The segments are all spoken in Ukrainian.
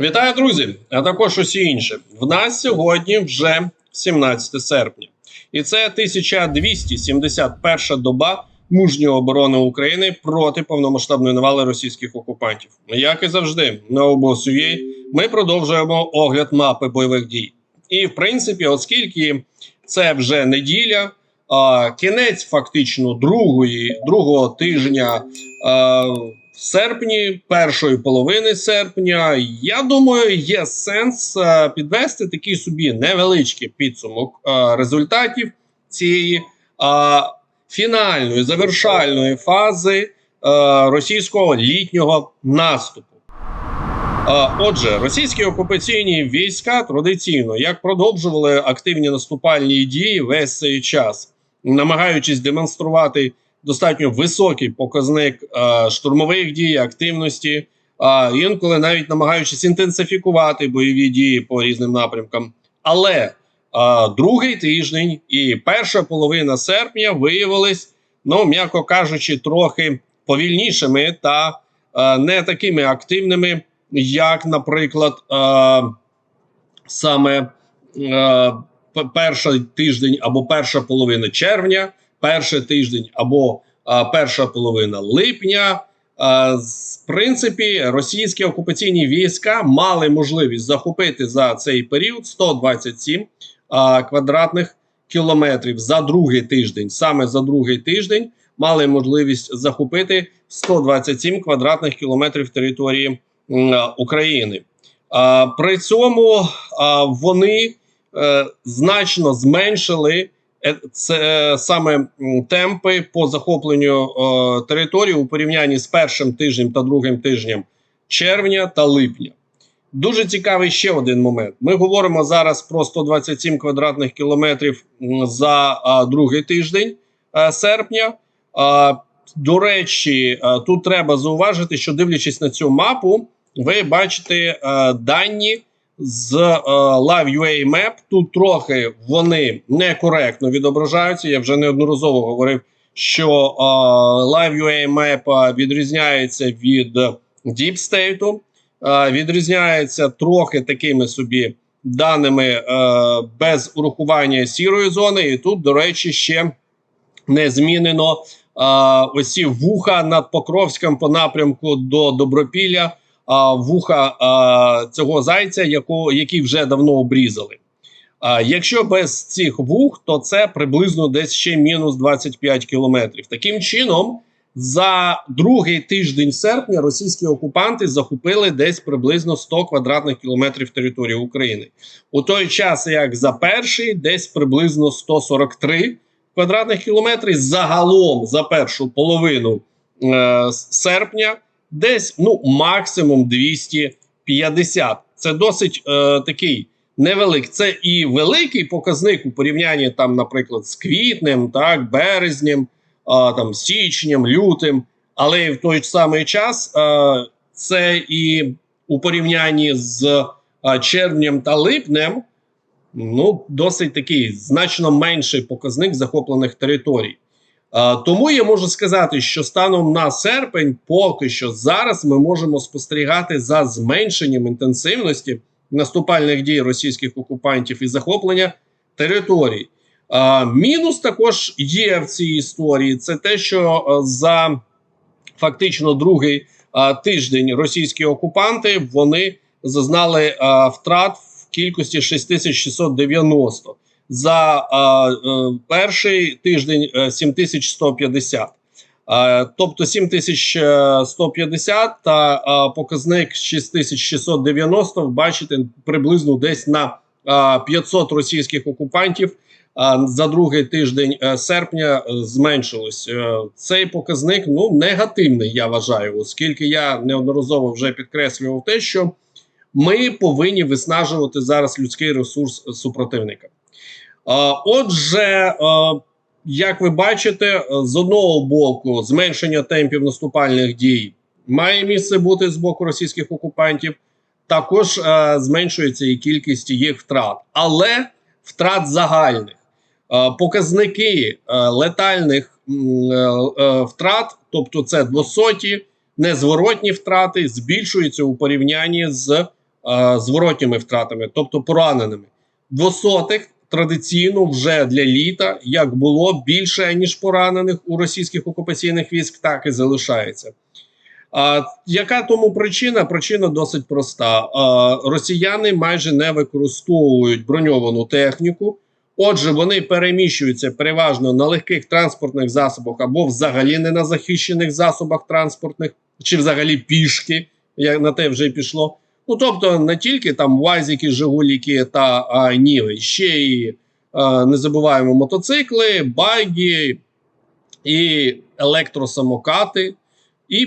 Вітаю, друзі! А також усі інші. В нас сьогодні вже 17 серпня, і це 1271 доба мужньої оборони України проти повномасштабної навали російських окупантів. Як і завжди, на обосує ми продовжуємо огляд мапи бойових дій. І в принципі, оскільки це вже неділя, а, кінець фактично другої, другого тижня. А, серпні, першої половини серпня, я думаю, є сенс е, підвести такий собі невеличкий підсумок е, результатів цієї е, фінальної завершальної фази російського літнього наступу. Отже, російські окупаційні війська традиційно як продовжували активні наступальні дії весь цей час, намагаючись демонструвати достатньо високий показник е, штурмових дій, активності, а інколи навіть намагаючись інтенсифікувати бойові дії по різним напрямкам. Але е, другий тиждень і перша половина серпня виявились, ну м'яко кажучи, трохи повільнішими та е, не такими активними, як, наприклад, е, саме е, перший тиждень або перша половина червня, перший тиждень або а, перша половина липня. А, в принципі, російські окупаційні війська мали можливість захопити за цей період 127 а, квадратних кілометрів за другий тиждень. Саме за другий тиждень мали можливість захопити 127 квадратних кілометрів території а, України. А, при цьому а, вони е, значно зменшили е, це е, саме темпи по захопленню е, території у порівнянні з першим тижнем та другим тижнем червня та липня. Дуже цікавий ще один момент. Ми говоримо зараз про 127 квадратних кілометрів за другий тиждень е, серпня. А, до речі, е, тут треба зауважити, що дивлячись на цю мапу, ви бачите е, дані з е, Live.ua Map. Тут трохи вони некоректно відображаються. Я вже неодноразово говорив, що е, Live.ua Map е, відрізняється від Deep State, е, відрізняється трохи такими собі даними е, без урахування сірої зони. І тут, до речі, ще не змінено е, ось ці вуха над Покровськом по напрямку до Добропілля вуха цього зайця, яко, який вже давно обрізали. Якщо без цих вух, то це приблизно десь ще мінус 25 кілометрів. Таким чином, за другий тиждень серпня російські окупанти захопили десь приблизно 100 квадратних кілометрів території України. У той час, як за перший, десь приблизно 143 квадратних кілометри. Загалом за першу половину е, серпня десь ну максимум 250. Це досить е, такий невеликий. Це і великий показник у порівнянні там, наприклад, з квітнем, так, березнем, а, там січнем, лютим. Але в той самий час е, це і у порівнянні з е, червнем та липнем. Ну, досить такий значно менший показник захоплених територій. А, тому я можу сказати, що станом на серпень, поки що зараз ми можемо спостерігати за зменшенням інтенсивності наступальних дій російських окупантів і захоплення територій. Мінус також є в цій історії. Це те, що за фактично другий тиждень російські окупанти вони зазнали втрат в кількості 6690 за е, перший тиждень е, 7150. А, тобто 7150 та показник 6690, бачите, приблизно десь на а, 500 російських окупантів за другий тиждень е, серпня е, зменшилось. Е, Цей показник ну негативний, я вважаю, оскільки я неодноразово вже підкреслював те, що ми повинні виснажувати зараз людський ресурс супротивника. Отже, як ви бачите, з одного боку зменшення темпів наступальних дій має місце бути з боку російських окупантів. Також зменшується і кількість їх втрат, але втрат загальних показники летальних е, е, втрат, тобто це двосоті, незворотні втрати, збільшуються у порівнянні з зворотніми втратами, тобто пораненими. Двосотих традиційно вже для літа, як було більше ніж поранених у російських окупаційних військ, так і залишається. А яка тому причина? Причина досить проста. А, росіяни майже не використовують броньовану техніку. Отже, вони переміщуються переважно на легких транспортних засобах або взагалі не на захищених засобах транспортних, чи взагалі пішки, як на те вже й пішло. Ну тобто не тільки там Вазіки, Жигуліки та а, Ніви, ще й а, не забуваємо мотоцикли, байги і електросамокати, і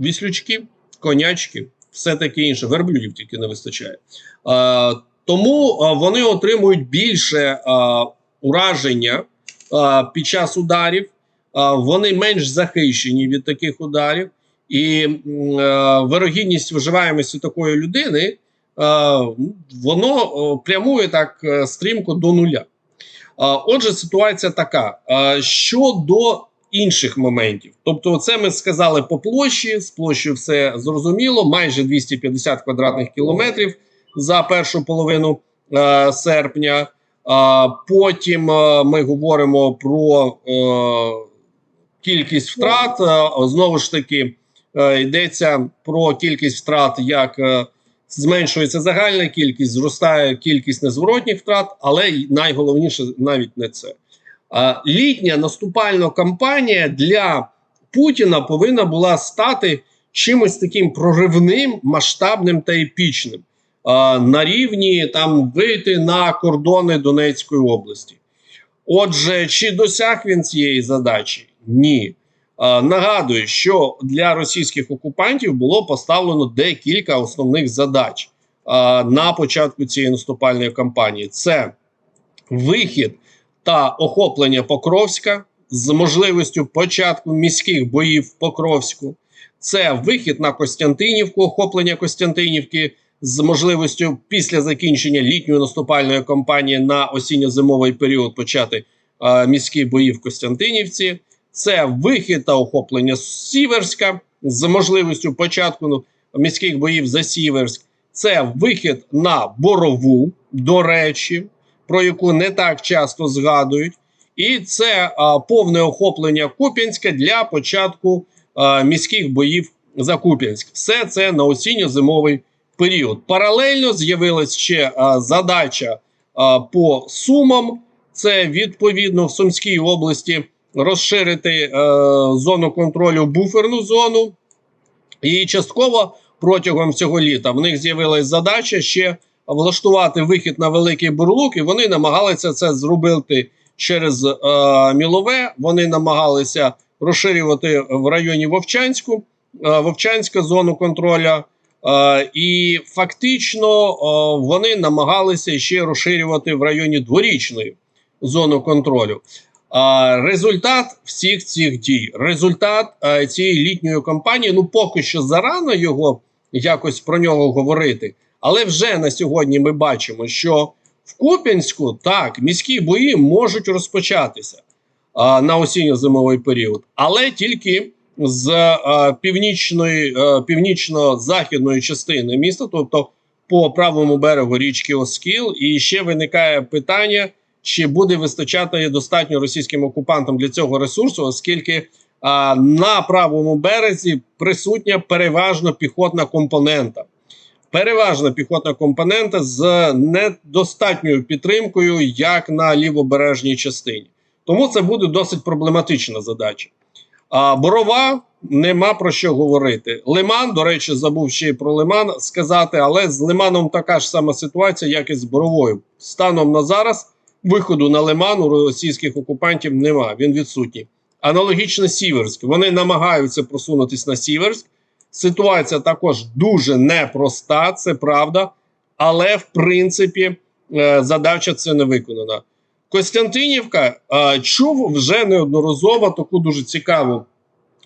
віслючки, конячки, все таке інше. Верблюдів тільки не вистачає. А, тому а, вони отримують більше а, ураження а, під час ударів, а, вони менш захищені від таких ударів. І е, вирогідність виживаємості такої людини е, воно е, прямує так е, стрімко до нуля. Отже, ситуація така: е, щодо інших моментів, тобто, це ми сказали по площі, з площею все зрозуміло, майже 250 квадратних кілометрів за першу половину серпня. Потім ми говоримо про кількість втрат. Знову ж таки, йдеться про кількість втрат, як е, зменшується загальна кількість, зростає кількість незворотніх втрат, але найголовніше навіть не це. Е, літня наступальна кампанія для Путіна повинна була стати чимось таким проривним, масштабним та епічним. Е, на рівні там вийти на кордони Донецької області. Отже, чи досяг він цієї задачі? Ні. Е, нагадую, що для російських окупантів було поставлено декілька основних задач е, на початку цієї наступальної кампанії: це вихід та охоплення Покровська з можливістю початку міських боїв в Покровську, це вихід на Костянтинівку, охоплення Костянтинівки з можливістю після закінчення літньої наступальної кампанії на осінньо-зимовий період почати е, міські бої в Костянтинівці. Це вихід та охоплення Сіверська з можливістю початку ну, міських боїв за Сіверськ. Це вихід на Борову, до речі, про яку не так часто згадують. І це а, повне охоплення Куп'янська для початку а, міських боїв за Куп'янськ. Все це на осінньо-зимовий період. Паралельно з'явилась ще а, задача а, по Сумам. Це відповідно в Сумській області розширити е, зону контролю буферну зону. І частково протягом цього літа в них з'явилась задача ще влаштувати вихід на великий бурлук, і вони намагалися це зробити через е, Мілове. Вони намагалися розширювати в районі Вовчанську, е, Вовчанська зону контроля. Е, і фактично е, вони намагалися ще розширювати в районі дворічної зону контролю. Результат всіх цих дій, результат цієї літньої кампанії. Ну поки що зарано його якось про нього говорити. Але вже на сьогодні ми бачимо, що в Куп'янську так міські бої можуть розпочатися а, на осінньо-зимовий період, але тільки з а, північної а, північно-західної частини міста, тобто по правому берегу річки Оскіл, і ще виникає питання чи буде вистачати достатньо російським окупантам для цього ресурсу, оскільки а, на правому березі присутня переважно піхотна компонента. Переважна піхотна компонента з недостатньою підтримкою, як на лівобережній частині. Тому це буде досить проблематична задача. А борова нема про що говорити. Лиман, до речі, забув ще й про Лиман сказати, але з Лиманом така ж сама ситуація, як і з боровою. Станом на зараз виходу на Лиман у російських окупантів нема, він відсутній. Аналогічно Сіверськ. Вони намагаються просунутися на Сіверськ. Ситуація також дуже непроста, це правда. Але в принципі е, задача це не виконана. Костянтинівка е, чув вже неодноразово таку дуже цікаву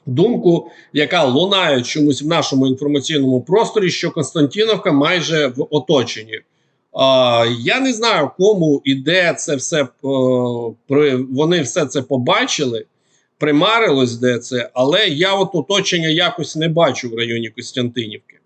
думку, яка лунає чомусь в нашому інформаційному просторі, що Константиновка майже в оточенні. А, Я не знаю, кому і де це все при вони все це побачили, примарилось де це, але я от оточення якось не бачу в районі Костянтинівки.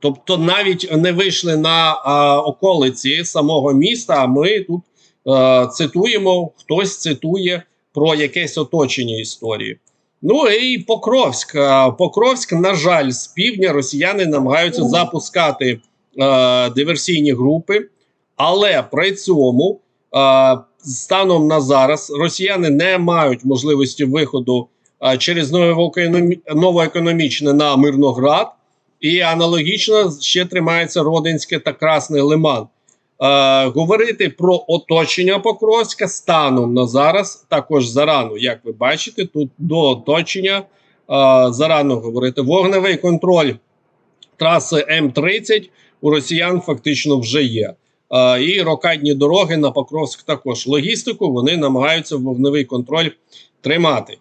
Тобто навіть не вийшли на а, околиці самого міста. А ми тут е, цитуємо, хтось цитує про якесь оточення історії. Ну і Покровськ. Е, Покровськ, на жаль, з півдня росіяни намагаються запускати е, диверсійні групи, але при цьому е, станом на зараз росіяни не мають можливості виходу е, через новоекономі- новоекономічне на Мирноград, і аналогічно ще тримається Родинське та Красний Лиман. Е, говорити про оточення Покровська станом на зараз також зарано. Як ви бачите, тут до оточення е, зарано говорити. Вогневий контроль траси М30 у росіян фактично вже є. І рокадні дороги на Покровськ також. Логістику вони намагаються вогневий контроль тримати. Е,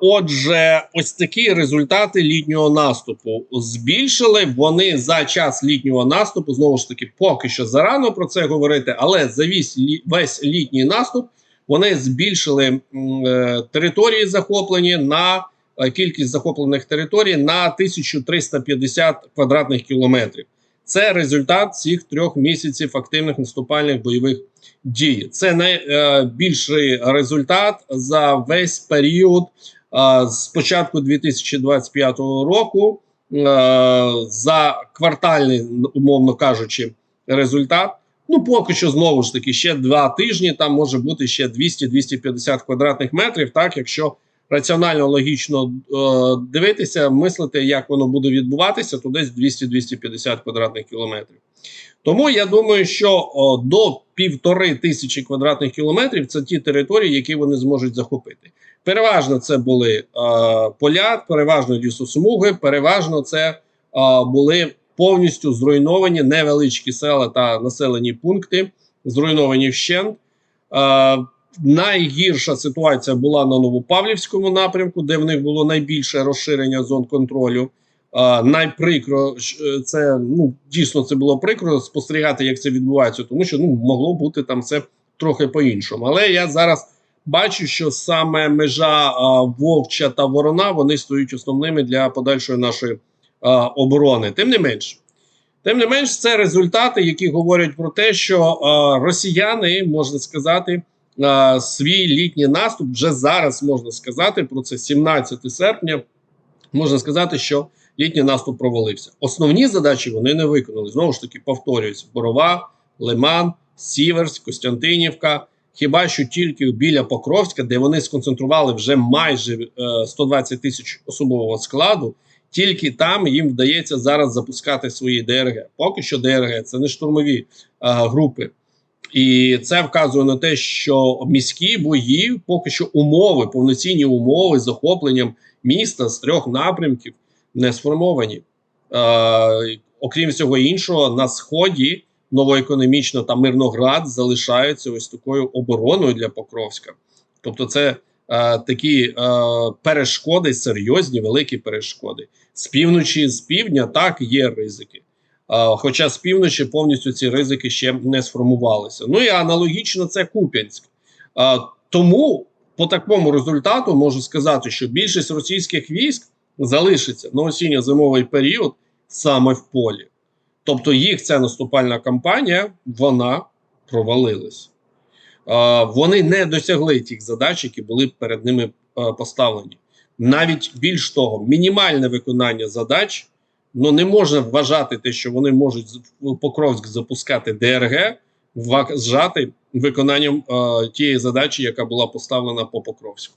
Отже, ось такі результати літнього наступу збільшили вони за час літнього наступу. Знову ж таки, поки що зарано про це говорити, але за весь, весь літній наступ вони збільшили е, території захоплені на е, кількість захоплених територій на 1350 квадратних кілометрів. Це результат цих трьох місяців активних наступальних бойових дій. Це найбільший результат за весь період е, з початку 2025 року. е, За квартальний, умовно кажучи, результат. Ну, поки що знову ж таки ще два тижні. Там може бути ще 200-250 квадратних метрів. Так, якщо раціонально логічно е, дивитися, мислити, як воно буде відбуватися, то десь 200-250 квадратних кілометрів. Тому я думаю, що о, до півтори тисячі квадратних кілометрів це ті території, які вони зможуть захопити. Переважно це були е, поля, переважно лісосмуги, переважно це е, були повністю зруйновані невеличкі села та населені пункти, зруйновані вщент. Е, найгірша ситуація була на Новопавлівському напрямку, де в них було найбільше розширення зон контролю. Uh, найприкро щ- це ну дійсно це було прикро спостерігати, як це відбувається, тому що ну могло бути там все трохи по-іншому. Але я зараз бачу, що саме межа а, вовча та ворона вони стають основними для подальшої нашої а, оборони. Тим не менш, тим не менш, це результати, які говорять про те, що а, росіяни можна сказати. А, Свій літній наступ вже зараз можна сказати про це 17 серпня. Можна сказати, що літній наступ провалився. Основні задачі вони не виконали. Знову ж таки, повторююсь: Борова, Лиман, Сіверськ, Костянтинівка. Хіба що тільки біля Покровська, де вони сконцентрували вже майже е, 120 тисяч особового складу, тільки там їм вдається зараз запускати свої ДРГ. Поки що ДРГ це не штурмові е, групи. І це вказує на те, що міські бої, поки що умови, повноцінні умови з захопленням міста з трьох напрямків не сформовані. Е, окрім всього іншого, на сході новоекономічно та Мирноград залишаються ось такою обороною для Покровська. Тобто, це е, такі е, перешкоди, серйозні, великі перешкоди. З півночі, з півдня так є ризики. Хоча з півночі повністю ці ризики ще не сформувалися. Ну і аналогічно це Куп'янськ. Тому по такому результату можу сказати, що більшість російських військ залишиться на осінньо-зимовий період саме в полі. Тобто їх ця наступальна кампанія вона провалилась. Вони не досягли тих задач, які були перед ними поставлені. Навіть більш того, мінімальне виконання задач ну не можна вважати те, що вони можуть в Покровськ запускати ДРГ, вважати виконанням е, тієї задачі, яка була поставлена по Покровську.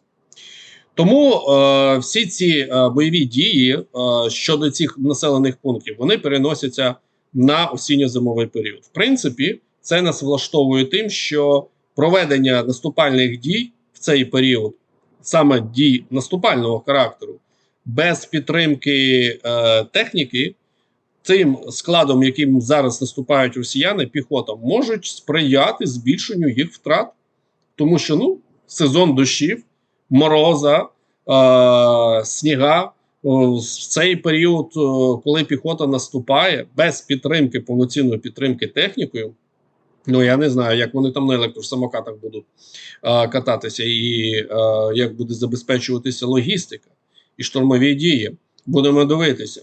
Тому е, всі ці е, бойові дії е, щодо цих населених пунктів вони переносяться на осінньо-зимовий період. В принципі, це нас влаштовує тим, що проведення наступальних дій в цей період, саме дій наступального характеру, без підтримки е, техніки, тим складом, яким зараз наступають росіяни, піхота, можуть сприяти збільшенню їх втрат, тому що ну, сезон дощів, мороза, е, сніга. В цей період, коли піхота наступає без підтримки, повноцінної підтримки технікою, ну я не знаю, як вони там на електросамокатах будуть е, кататися, і е, як буде забезпечуватися логістика і штурмові дії. Будемо дивитися.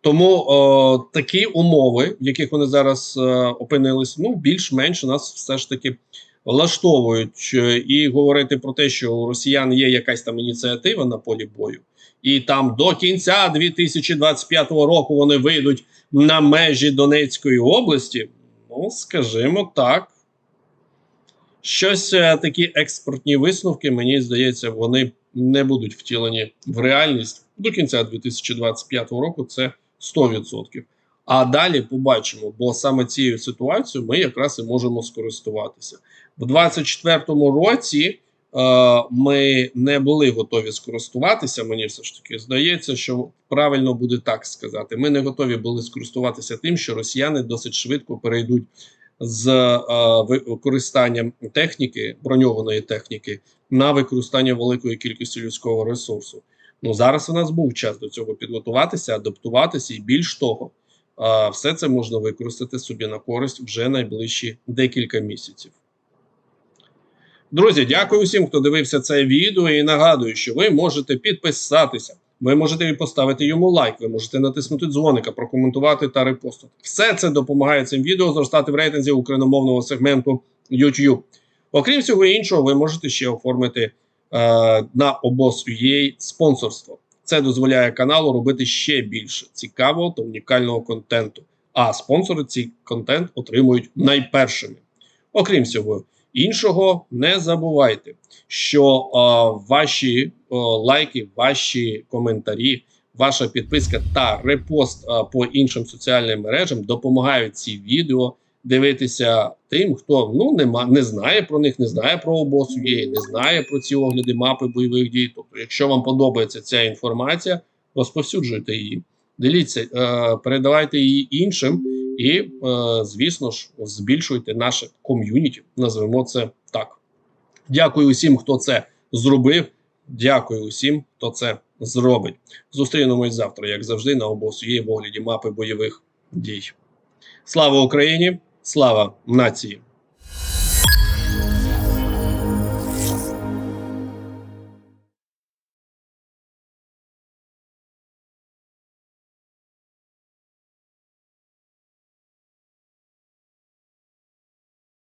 Тому о, такі умови, в яких вони зараз е, опинились, ну більш-менш нас все ж таки влаштовують. Е, І говорити про те, що у росіян є якась там ініціатива на полі бою, і там до кінця 2025 року вони вийдуть на межі Донецької області. Ну, скажімо так. Щось е, такі експортні висновки, мені здається, вони не будуть втілені в реальність до кінця 2025 року. Це 100%. А далі побачимо, бо саме цією ситуацією ми якраз і можемо скористуватися в 2024 році. е, Ми не були готові скористуватися. Мені все ж таки здається, що правильно буде так сказати. Ми не готові були скористуватися тим, що росіяни досить швидко перейдуть з е, використанням техніки, броньованої техніки, на використання великої кількості людського ресурсу. Ну зараз у нас був час до цього підготуватися, адаптуватися, і більш того, е, все це можна використати собі на користь вже найближчі декілька місяців. Друзі, дякую всім, хто дивився це відео, і нагадую, що ви можете підписатися. Ви можете поставити йому лайк, ви можете натиснути дзвоника, прокоментувати та репостити. Все це допомагає цим відео зростати в рейтинзі україномовного сегменту YouTube. Окрім всього іншого, ви можете ще оформити е, на обоз.ua спонсорство. Це дозволяє каналу робити ще більше цікавого та унікального контенту. А спонсори цей контент отримують найпершими. Окрім всього іншого, не забувайте, що ваші лайки, ваші коментарі, ваша підписка та репост по іншим соціальним мережам допомагають ці відео дивитися тим, хто ну нема, не знає про них, не знає про обосу є, не знає про ці огляди мапи бойових дій. Тобто, якщо вам подобається ця інформація, розповсюджуйте її, діліться, е, передавайте її іншим. І, е, звісно ж, збільшуйте наше ком'юніті. Назвемо це так. Дякую усім, хто це зробив. Дякую усім, хто це зробить. Зустрінемось завтра, як завжди, на обосу є в мапи бойових дій. Слава Україні! Слава нації!